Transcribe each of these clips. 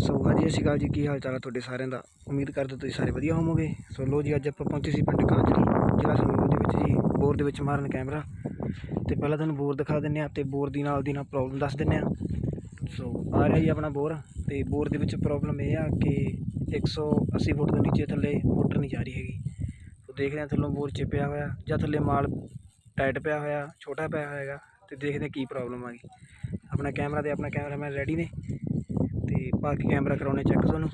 ਸੋ ਹਾਂਜੀ, ਸਤਿ ਸ਼੍ਰੀ ਅਕਾਲ ਜੀ। ਕੀ ਹਾਲ ਚਾਲ ਹੈ ਤੁਹਾਡੇ ਸਾਰਿਆਂ ਦਾ? ਉਮੀਦ ਕਰਦੇ ਤੁਸੀਂ ਸਾਰੇ ਵਧੀਆ ਹੋਵੋਗੇ। ਸੋ ਲੋ ਜੀ, ਅੱਜ ਆਪਾਂ ਪਹੁੰਚੇ ਸੀ ਪਿੰਡ ਕਾਂਜਲੀ, ਜ਼ਿਲ੍ਹਾ ਸੰਗਰੂਰ ਦੇ ਵਿੱਚ ਜੀ, ਬੋਰ ਦੇ ਵਿੱਚ ਮਾਰਨ ਕੈਮਰਾ। ਤੇ ਪਹਿਲਾਂ ਤੁਹਾਨੂੰ ਬੋਰ ਦਿਖਾ ਦਿੰਨੇ ਆ ਤੇ ਬੋਰ ਦੀ ਨਾਲ ਦੀ ਨਾਲ ਪ੍ਰੋਬਲਮ ਦੱਸ ਦਿੰਨੇ ਆ ਸੋ ਆ ਰਿਹਾ ਜੀ ਆਪਣਾ ਬੋਰ ਤੇ ਬੋਰ ਦੇ ਵਿੱਚ ਪ੍ਰੋਬਲਮ ਇਹ ਆ ਕਿ 180 ਫੁੱਟ ਤੋਂ ਨੀਚੇ ਥੱਲੇ ਮੋਟਰ ਨਹੀਂ ਜਾ ਰਹੀ ਹੈਗੀ। ਸੋ ਦੇਖ ਰਹੇ ਹਾਂ ਥੱਲੋਂ ਬੋਰ ਚਿਪਿਆ ਹੋਇਆ, ਜਾਂ ਥੱਲੇ ਮਾਲ ਟਾਈਟ ਪਿਆ ਹੋਇਆ, ਛੋਟਾ ਪਿਆ ਹੋਇਆਗਾ ਤੇ ਦੇਖਦੇ ਹਾਂ ਕੀ ਪ੍ਰੋਬਲਮ ਆ ਗਈ। ਆਪਣਾ ਕੈਮਰਾ ਤੇ ਆਪਣਾ ਕੈਮਰਾਮੈਨ ਰੈਡੀ ਨੇ। ਬਾਕੀ ਕੈਮਰਾ ਕਰਾਉਣੇ ਚੈੱਕ ਤੁਹਾਨੂੰ।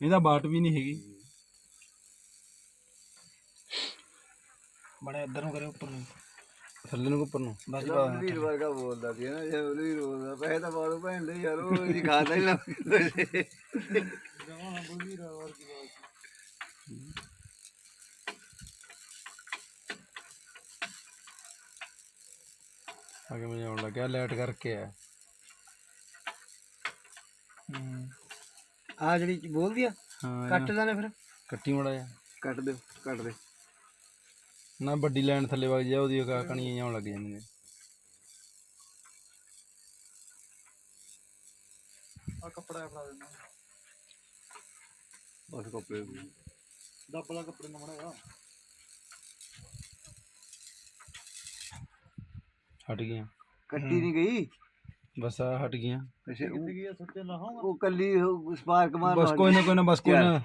ਇਹਦਾ ਬਾਟ ਵੀ ਨਹੀਂ ਹੈਗੀ। ਬੜਾ ਇੱਧਰ ਨੂੰ ਕਰੇ ਉੱਪਰ ਨੂੰ। ਥੱਲੇ ਨੂੰ ਉੱਪਰ ਨੂੰ? ਬਸ ਜੀ ਵੀਰ ਵਰਗਾ ਬੋਲਦਾ ਸੀ ਨਾ ਜੇ ਉਹਨੂੰ ਵੀ ਰੋਦਾ ਪੈਸੇ ਤਾਂ ਮਾਰੋ ਭੈਣ ਦੇ ਯਾਰ ਉਹ ਜੀ ਖਾਦਾ ਹੀ ਲੱਗ ਅੱਗੇ ਮੈਨੂੰ ਆਉਣ ਲੱਗਿਆ ਲਾਈਟ ਕਰਕੇ ਆ ਆ ਜਿਹੜੀ ਬੋਲਦੀ ਆ ਹਾਂ ਕੱਟ ਲੈਣੇ ਫਿਰ। ਕੱਟੀ ਮੜਾ ਜਾ ਕੱਟ ਦਿਓ ਕੱਟ ਦੇ। ਨਾ ਵੱਡੀ ਲਾਈਨ ਥੱਲੇ ਵਗ ਜਾ ਉਹਦੀ ਕਾ ਕਣੀਆਂ ਆਉਣ ਲੱਗ ਜਾਂਦੀਆਂ। ਆ ਕੱਪੜਾ ਫੜਾ ਦੇਣਾ ਬਸ ਕੱਪੜੇ ਦੱਬਲਾ ਕੱਪੜੇ ਨਾਲ ਮੜਾਇਆ ਹਟ ਗਈਆਂ। ਕੱਟੀ ਨਹੀਂ ਗਈ? ਬਸ ਹਟ ਗਈਆਂ। ਅੱਛਾ ਉਹ- ਇਹ ਸੁੱਤੇ ਨਾ ਹੋ ਉਹ ਕੱਲੀ ਸਪਾਰਕ ਮਾਰ ਬਸ ਕੋਈ ਨਾ ਕੋਈ ਨਾ ਬਸ ਕੋਈ ਨਾ।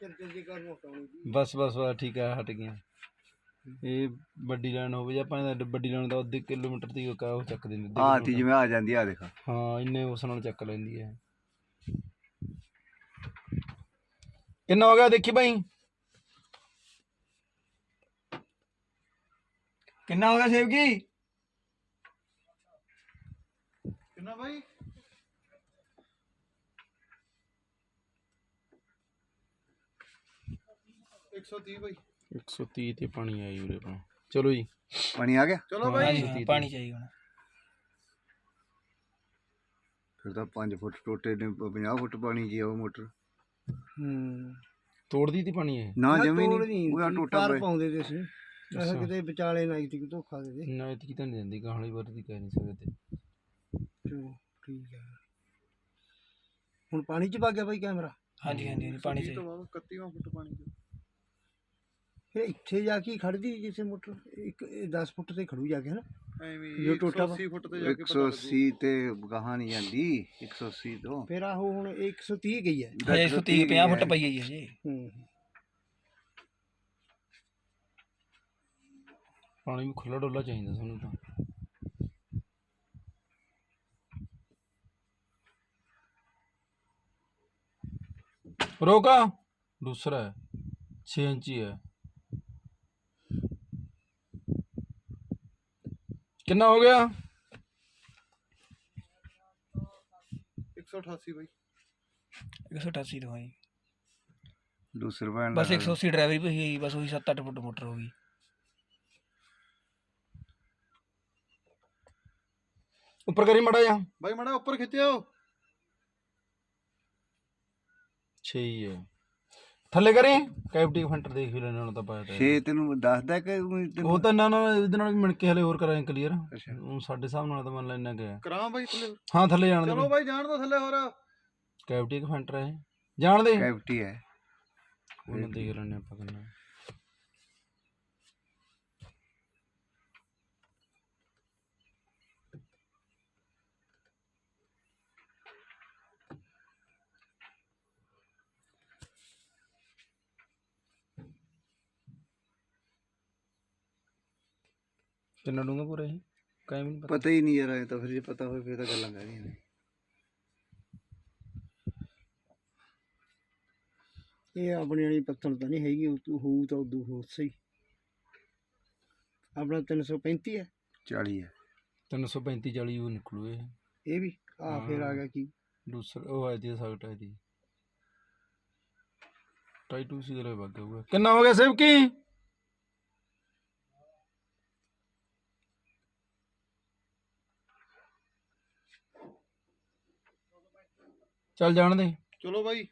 ਚਰਚੇ ਜੀ ਕਰ ਮੋਟਾਉਣੀ ਬਸ ਬਸ ਬਸ ਠੀਕ ਆ ਹਟ ਗਈਆਂ। ਇਹ ਵੱਡੀ ਲਾਈਨ ਹੋਵੇ ਜਾਂ ਆਪਾਂ ਇਹਦਾ ਵੱਡੀ ਲਾਈਨ ਦਾ ਅੱਧੇ ਕਿਲੋਮੀਟਰ ਦੀ ਉਹ ਉਹ ਚੱਕ ਦਿੰਦੇ ਅੱਧੇ ਆ ਤੀ ਕਿਲੋਮੀਟਰ। ਜਿਵੇਂ ਆ ਜਾਂਦੀ ਆ ਦੇਖ। ਹਾਂ ਇੰਨੇ ਉਸ ਨਾਲ ਚੱਕ ਲੈਂਦੀ ਹੈ ਕਿੰਨਾ ਹੋ ਗਿਆ ਦੇਖੀ ਭਾਈ? ਕਿੰਨਾ ਹੋ ਗਿਆ ਬਾਈ। ਬਾਈ। 130 ਤੇ ਪਾਣੀ ਆਈ ਉਰੇ ਆਪਣਾ। ਚਲੋ ਜੀ। ਪਾਣੀ ਆ ਗਿਆ? ਚਲੋ ਹਾਂਜੀ ਪਾਣੀ ਚਾਹੀਦਾ ਹੁਣ। ਫਿਰ ਤਾਂ 5 ਫੁੱਟ ਟੋਟੇ ਨੇ 50 ਫੁੱਟ ਪਾਣੀ ਜੀ ਉਹ ਮੋਟਰ। ਹੂੰ। ਤੋੜਦੀ ਤੀ ਪਾਣੀ ਇਹ? ਨਾ ਜਮੇ ਨਹੀਂ ਉਹਦਾ ਟੋਟਾ ਪਏ ਪਾਉਂਦੇ ਤੇ ਸੀ ਅੱਛਾ। ਕਿਤੇ ਵਿਚਾਲੇ ਨਾ ਕਿਤੇ ਧੋਖਾ ਦੇ ਦੇ। ਨਾ ਇਹ ਕੀ ਤਾਂ ਨਹੀਂ ਦਿੰਦੀ ਕਹਾਣੀ ਵਰਦੀ ਕਹਿ ਨਹੀਂ ਸਕਦੇ। ਚਲੋ ਠੀਕ ਹੈ। ਹੁਣ ਪਾਣੀ ਚ ਵਗ ਗਿਆ ਬਾਈ ਕੈਮਰਾ? ਹਾਂਜੀ ਹਾਂਜੀ ਪਾਣੀ ਚ। 31 ਫੁੱਟ ਪਾਣੀ ਫਿਰ ਇੱਥੇ ਜਾ ਕੇ ਹੀ ਖੜਦੀ ਜਿਸੇ ਮੋਟਰ ਇੱਕ 10 ਫੁੱਟ ਤੇ ਖੜੂ ਜਾ ਕੇ ਹਨਾ? ਐਵੇਂ ਜੋ ਟੋਟਾ ਵਾ। ਫੁੱਟ ਤੇ 180 ਤੇ ਗਾਹਾਂ ਨਹੀਂ ਜਾਂਦੀ 180 ਤੋਂ। ਫਿਰ ਆਹੋ ਹੁਣ 130 ਗਈ ਹੈ। ਹਜੇ 130 50 ਫੁੱਟ ਪਈ ਹੈ ਜੀ ਹੂੰ। ਪਾਣੀ ਵੀ ਖੁੱਲਾ ਡੋਲਾ ਚਾਹੀਦਾ ਸਾਨੂੰ ਤਾਂ। ਰੋਕਾ। ਦੂਸਰਾ ਹੈ। 6 ਇੰਚੀ ਹੈ ਕਿੰਨਾ ਹੋ ਗਿਆ? 188 ਬਾਈ। 188 ਤੋਂ ਆਈ ਦੂਸਰੇ ਬਸ 180 ਡਰਾਈਵਰੀ ਪਈ ਗਈ ਬਸ ਉਹੀ 7-8 ਫੁੱਟ ਮੋਟਰ ਹੋ ਗਈ। ਉੱਪਰ ਕਰੀ ਮੜਾ ਜਾ ਬਾਈ ਮੜਾ ਉੱਪਰ ਖਿੱਚਿਓ 6 ਹੀ ਹੈ ਥੱਲੇ ਕਰੀ? ਕੈਪਟੀ ਫੰਟਰ ਦੇਖ ਵੀ ਲੈਣਾ ਹੁਣ ਤਾਂ ਪਾਇਆ ਤਾਂ ਛੇ ਤੈਨੂੰ ਦੱਸਦਾ ਕਿ ਊਂ ਤੈਨੂੰ ਉਹ ਤਾਂ ਨਾ ਨਾ ਇਹਦੇ ਨਾਲ ਵੀ ਮਿਣ ਕੇ ਹਲੇ ਹੋਰ ਕਰਾਂਗੇ ਕਲੀਅਰ ਅੱਛਾ। ਉਹ ਸਾਡੇ ਹਿਸਾਬ ਨਾਲ ਤਾਂ ਮੰਨ ਲੈ ਇੰਨਾ ਗਿਆ ਕਰਾਂ ਬਾਈ ਥੱਲੇ। ਹਾਂ ਥੱਲੇ ਜਾਣ ਦੇ। ਬਾਈ ਜਾਣ ਦੋ ਥੱਲੇ ਹੋਰ। ਕੈਪਟੀ ਇੱਕ ਫੈਂਟਰ ਹੈ। ਜਾਣ ਦੇ। ਕੈਵਟੀ ਹੈ। ਉਹਨਾਂ ਦੇਖ ਲੈਣੇ ਆਪਾਂ ਕਿੰਨਾ। ਕਿੰਨਾ ਡੂੰਗਾ ਪੂਰਾ ਇਹ? ਕਾਇਮ ਨਹੀਂ ਪਤਾ। ਪਤਾ ਹੀ ਨਹੀਂ ਯਾਰ ਐਂ ਤਾਂ ਫਿਰ ਜੇ ਪਤਾ ਹੋਵੇ ਫਿਰ ਤਾਂ ਗੱਲਾਂ ਕਰੀਆਂ ਨੇ। ਇਹ ਆਪਣੀ ਵਾਲੀ ਪੱਤਲ ਤਾਂ ਨਹੀਂ ਹੈਗੀ ਉਹ ਤੂੰ ਹੋਊ ਤਾਂ ਉਦੋਂ ਹੋ ਸਹੀ। ਆਪਣਾ 335 ਹੈ। 40 ਹੈ। 335 40 ਉਹ ਨਿਕਲੂ ਇਹ। ਇਹ ਵੀ? ਆ ਫੇਰ ਆ ਗਿਆ ਕੀ? ਦੂਸਰਾ ਉਹ ਹੈ ਦੀ ਸਗਟ ਹੈ ਦੀ ਟਾਈ ਟੂ ਸੀ ਦੇ ਵਗ ਗਿਆ ਕਿੰਨਾ ਹੋ ਗਿਆ ਸੇਵ ਚੱਲ ਜਾਣ ਦੇ। ਚਲੋ ਬਾਈ।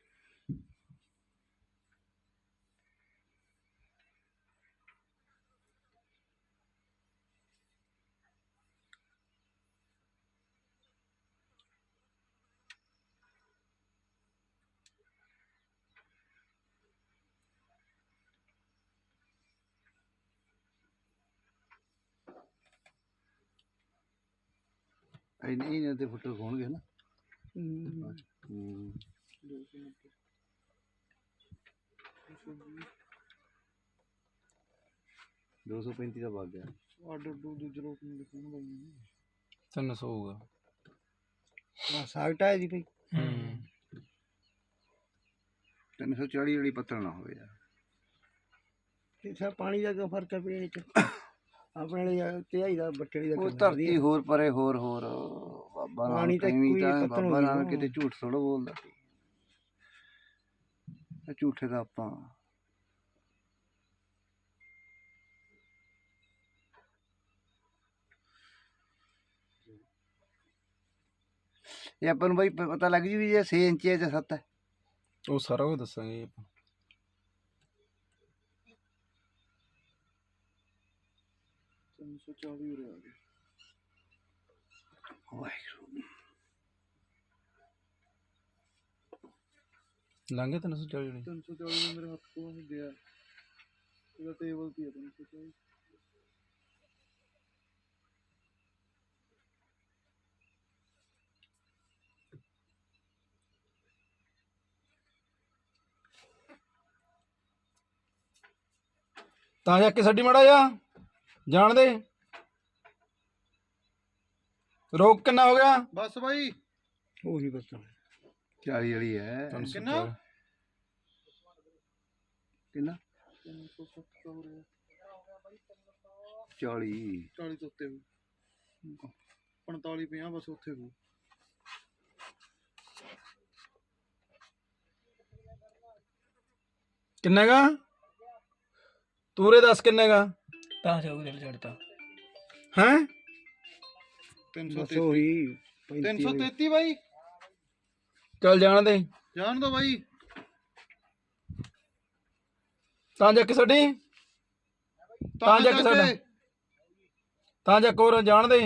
ਇੰਨੇ ਇਹਨਾਂ ਦੇ ਫੁੱਟਰ ਹੋਣਗੇ ਨਾ। ਹੂੰ ਦੋ ਸੌ ਪੈਂਤੀ ਦਾ ਵਗ ਗਿਆ ਆਰਡਰ ਦੋ ਦੂਜੇ ਲੋਕ ਨੂੰ ਲਿਖਣ ਬਾਈ 300 ਹੋਊਗਾ। ਬਸ ਸਾਗਟਾ ਹੈ ਜੀ ਭਾਈ ਹੂੰ। 340 ਜਿਹੜੀ ਪੱਤਲ ਨਾ ਹੋਵੇ ਯਾਰ। ਤੇ ਸਾ ਪਾਣੀ ਦਾ ਕਿਉਂ ਫ਼ਰਕ ਹੈ ਵੀ ਇਹ ਚ ਆਪਣੇ ਲਈ ਤੇ ਦਾ ਬੱਟੜੀ ਦਾ ਉਹ ਕਿੰਨਾ ਧਰਤੀ ਹੋਰ ਪਰੇ ਹੋਰ ਹੋਰ। ਬਾਬਾ ਪਾਣੀ ਨਾਨਕ ਤਾਂ ਐਵੇਂ ਇੱਕੋ ਹੀ ਤਾਂ ਪੱਤਲ ਬਾਬਾ ਹੋਈ ਨਾਨਕ ਨਾ। ਕਿਤੇ ਝੂਠ ਥੋੜਾ ਬੋਲਦਾ। ਸੀ ਇਹ ਝੂਠੇ ਦਾ ਆਪਾਂ। ਇਹ ਆਪਾਂ ਨੂੰ ਬਈ ਪ- ਪਤਾ ਲੱਗ ਜੂ ਵੀ ਇਹ 6 ਇੰਚ ਹੈ ਜਾਂ 7 ਹੈ। ਉਹ ਸਾਰਾ ਕੁਝ ਦੱਸਾਂਗੇ ਆਪਾਂ। ਵਾਹਿਗੁਰੂ ਲੰਘੇ 340 ਜਿਹੜੀ 340 ਦੇ ਮੇਰੇ ਹੱਥ ਤੋਂ ਗਿਆ ਇਹਦਾ ਟੇਬਲ ਤੇ 340 ਤਾਂ ਜਾ ਕੇ ਛੱਡੀ ਮੜਾ ਜਾ ਜਾਣ ਦੇ। ਰੋਕ ਕਿੰਨਾ ਹੋ ਗਿਆ? ਬਸ ਬਾਈ। ਉਹੀ ਬਸ 40 ਵਾਲੀ ਹੈ। ਕਿੰਨਾ ਕਿੰਨਾ? 370 ਹੋ ਰਿਹਾ 40 40 ਤੋਂ ਉੱਤੇ ਹੋ 45 50 ਬਸ ਉੱਥੇ ਹੋ ਕਿੰਨੇਗਾ ਤੂਰੇ ਦੱਸ ਕਿੰਨੇਗਾ ਤਾਂ ਜਾਊ ਦਿਲ ਛੱਡਤਾ ਹੈ? 333 ਉਹੀ 333 ਬਾਈ। ਚੱਲ ਜਾਣ ਦੇ। ਜਾਣ ਦੋ ਬਾਈ। ਤਾਂ ਜਾ ਕੇ ਛੱਡੀ ਤਾਂ ਜਾ ਕੇ ਸਾਡਾ। ਤਾਂ ਜਾ ਕੋਰ ਜਾਣ ਦੇ।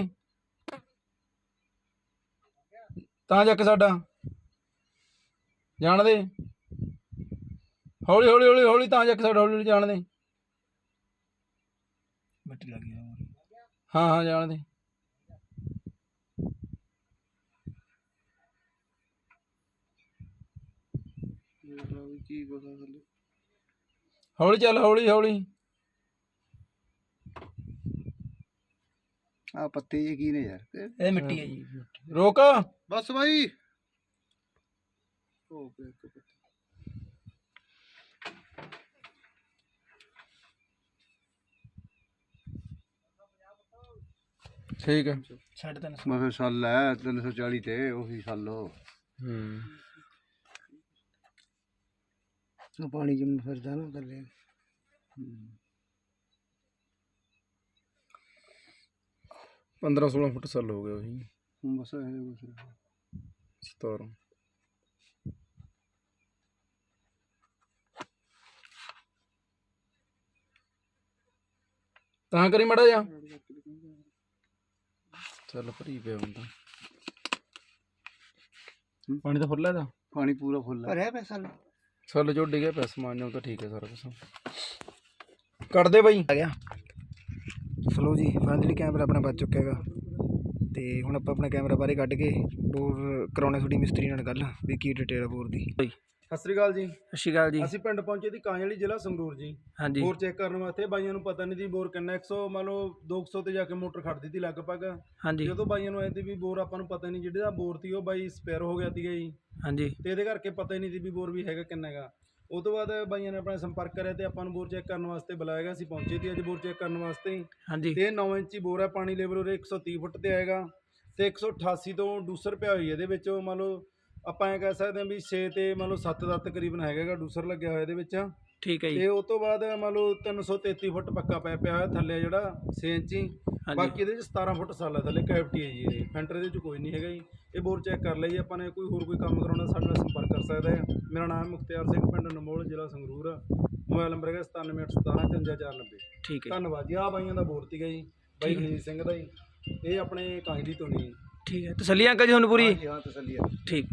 ਤਾਂ ਜਾ ਕੇ ਸਾਡਾ। ਜਾਣ ਦੇ। ਹੌਲੀ ਹੌਲੀ ਹੌਲੀ ਹੌਲੀ ਤਾਂ ਜਾ ਕੇ ਸਾਡਾ ਹੌਲੀ ਹੌਲੀ ਜਾਣ ਦੇ। ਬੱਟੀ ਲੱਗ ਗਿਆ ਹਾਂ ਹਾਂ ਜਾਣ ਦੇ ਦੇਖ ਲਾ ਵੀ ਕੀ ਪਤਾ ਥੱਲੇ ਹੌਲੀ ਚੱਲ ਹੌਲੀ ਹੌਲੀ। ਆ ਪੱਤੇ ਜੇ ਕੀ ਨੇ ਯਾਰ? ਇਹ ਮਿੱਟੀ ਹੈ ਜੀ। ਰੋਕ। ਬਸ ਬਾਈ। ਹੋ ਗਿਆ ਇੱਕ ਪੱਤੀ। ਠੀਕ ਹੈ। ਸਾਢੇ ਤਿੰਨ ਮੈਂ ਫਿਰ ਸੱਲ ਹੈ 340 ਤੇ ਉਹੀ ਸੱਲੋ ਹੂੰ। ਸੌ ਪਾਣੀ ਜਿੰਮ ਫਿਰਦਾ ਨਾ ਥੱਲੇ। ਪੰਦਰਾਂ 16 ਫੁੱਟ ਸੱਲ ਹੋ ਗਿਆ ਉਹੀ। ਹੁਣ ਬਸ ਇਹ ਕੁਛ 17 ਤਾਂ ਕਰੀ ਮੜਾ ਜਾ ਚੱਲ ਭਰੀ ਪਿਆ ਤਾਂ। ਪਾਣੀ ਤਾਂ ਫੁੱਲਾ ਦਾ ਪਾਣੀ ਪੂਰਾ ਫੁੱਲ ਹੈ ਭਰਿਆ ਪੈਸਾ ਲੈ ਸੱਲ ਜੋ ਡਿੱਗਿਆ ਪਿਆ ਸਮਾਨ ਨੂੰ ਤਾਂ ਠੀਕ ਹੈ ਸਾਰਾ ਕੁਝ ਕੱਢ ਦੇ ਬਾਈ। ਆ ਗਿਆ। ਸਲੋ ਜੀ ਫਾਈਨਲੀ ਕੈਮਰਾ ਆਪਣਾ ਬਚ ਚੁੱਕਾ ਹੈਗਾ। ਤੇ ਹੁਣ ਆਪਾਂ ਆਪਣਾ ਕੈਮਰਾ ਬਾਹਰੇ ਕੱਢ ਕੇ ਬੋਰ ਕਰਾਉਣੇ ਤੁਹਾਡੀ ਮਿਸਤਰੀ ਨਾਲ ਗੱਲ ਵੀ ਕੀ ਡਿਟੇਲ ਆ ਬੋਰ ਦੀ। ਸਤਿ ਸ੍ਰੀ ਅਕਾਲ ਜੀ। ਸਤਿ ਸ਼੍ਰੀ ਅਕਾਲ ਜੀ। ਅਸੀਂ ਪਿੰਡ ਪਹੁੰਚੇ ਦੀ ਕਾਂਜਲੀ ਜ਼ਿਲ੍ਹਾ ਸੰਗਰੂਰ ਜੀ। ਹਾਂਜੀ। ਬੋਰ ਚੈੱਕ ਕਰਨ ਵਾਸਤੇ ਬਾਈਆਂ ਨੂੰ ਪਤਾ ਨਹੀਂ ਸੀ ਬੋਰ ਕਿੰਨਾ 100 ਮੰਨ ਲਓ 200 ਤੇ ਜਾ ਕੇ ਮੋਟਰ ਖੜਦੀ ਸੀ ਲਗਭਗ। ਹਾਂਜੀ। ਜਦੋਂ ਬਾਈਆਂ ਨੂੰ ਆਏ ਤੇ ਵੀ ਬੋਰ ਆਪਾਂ ਨੂੰ ਪਤਾ ਨਹੀਂ ਜਿਹੜਾ ਬੋਰ ਸੀ ਉਹ ਬਾਈ ਸਪੇਅਰ ਹੋ ਗਿਆ ਸੀਗਾ ਜੀ। ਹਾਂਜੀ। ਤੇ ਇਹਦੇ ਕਰਕੇ ਪਤਾ ਹੀ ਨਹੀਂ ਸੀ ਵੀ ਬੋਰ ਵੀ ਹੈਗਾ ਕਿੰਨਾ ਹੈਗਾ। ਉਹ ਤੋਂ ਬਾਅਦ ਬਾਈਆਂ ਨੇ ਆਪਣਾ ਸੰਪਰਕ ਕਰਿਆ ਤੇ ਆਪਾਂ ਨੂੰ ਬੋਰ ਚੈੱਕ ਕਰਨ ਵਾਸਤੇ ਬੁਲਾਇਆ ਗਿਆ। ਅਸੀਂ ਪਹੁੰਚੇ ਸੀ ਅੱਜ ਬੋਰ ਚੈੱਕ ਕਰਨ ਵਾਸਤੇ ਹਾਂਜੀ। ਤੇ ਇਹ 9 ਇੰਚੀ ਬੋਰ ਹੈ ਪਾਣੀ ਲੈਵਲ ਉਹਦੇ 130 ਫੁੱਟ ਤੇ ਆਏਗਾ। ਤੇ 188 ਤੋਂ ਡੂਸਰ ਪਿਆ ਹੋਈ ਇਹਦੇ ਵਿੱਚ ਮੰਨ ਲਓ ਆਪਾਂ ਐ ਕਹਿ ਸਕਦੇ ਹਾਂ ਵੀ 6 ਤੇ ਮੰਨ ਲਓ 7 ਦਾ ਤਕਰੀਬਨ ਹੈਗਾਗਾ ਡੂਸਰ ਲੱਗਿਆ ਹੋਇਆ ਇਹਦੇ ਵਿੱਚ। ਠੀਕ ਹੈ ਜੀ। ਤੇ ਉਸ ਤੋਂ ਬਾਅਦ ਮੰਨ ਲਓ 333 ਫੁੱਟ ਪੱਕਾ ਪੈ ਪਿਆ ਹੋਇਆ ਥੱਲੇ ਜਿਹੜਾ 6 ਇੰਚੀ। ਹਾਂਜੀ। ਬਾਕੀ ਇਹਦੇ ਚ 17 ਫੁੱਟ ਸਾਲ ਥੱਲੇ ਕੈਵਿਟੀ ਹੈ ਜੀ ਇਹ। ਫੈਂਟਰ ਇਹਦੇ ਚ ਕੋਈ ਨਹੀਂ ਹੈਗਾ ਜੀ। ਇਹ ਬੋਰ ਚੈੱਕ ਕਰ ਲਈ ਆਪਾਂ ਨੇ ਕੋਈ ਹੋਰ ਕੋਈ ਕੰਮ ਕਰਾਉਣਾ ਸਾਡੇ ਨਾਲ ਸੰਪਰਕ ਕਰ ਸਕਦਾ ਹੈ। ਮੇਰਾ ਨਾਮ ਹੈ ਮੁਖਤਿਆਰ ਸਿੰਘ ਪਿੰਡ ਨਮੋਲ ਜ਼ਿਲ੍ਹਾ ਸੰਗਰੂਰ। ਮੋਬਾਈਲ ਨੰਬਰ ਹੈਗਾ 9781175490 ਠੀਕ ਹੈ ਧੰਨਵਾਦ ਜੀ ਆ ਬਾਈਆਂ ਦਾ ਬੋਰ ਸੀਗਾ ਜੀ ਬਾਈ ਹਰਜੀਤ ਸਿੰਘ ਦਾ ਜੀ। ਇਹ ਆਪਣੇ ਕਾਂਗੜੀ ਤੋਂ ਨੇ ਜੀ। ਠੀਕ ਹੈ। ਤਸੱਲੀ ਅੰਕਲ ਜੀ ਤੁਹਾਨੂੰ ਪੂਰੀ? ਹਾਂ ਤਸੱਲੀ ਹੈ। ਠੀਕ।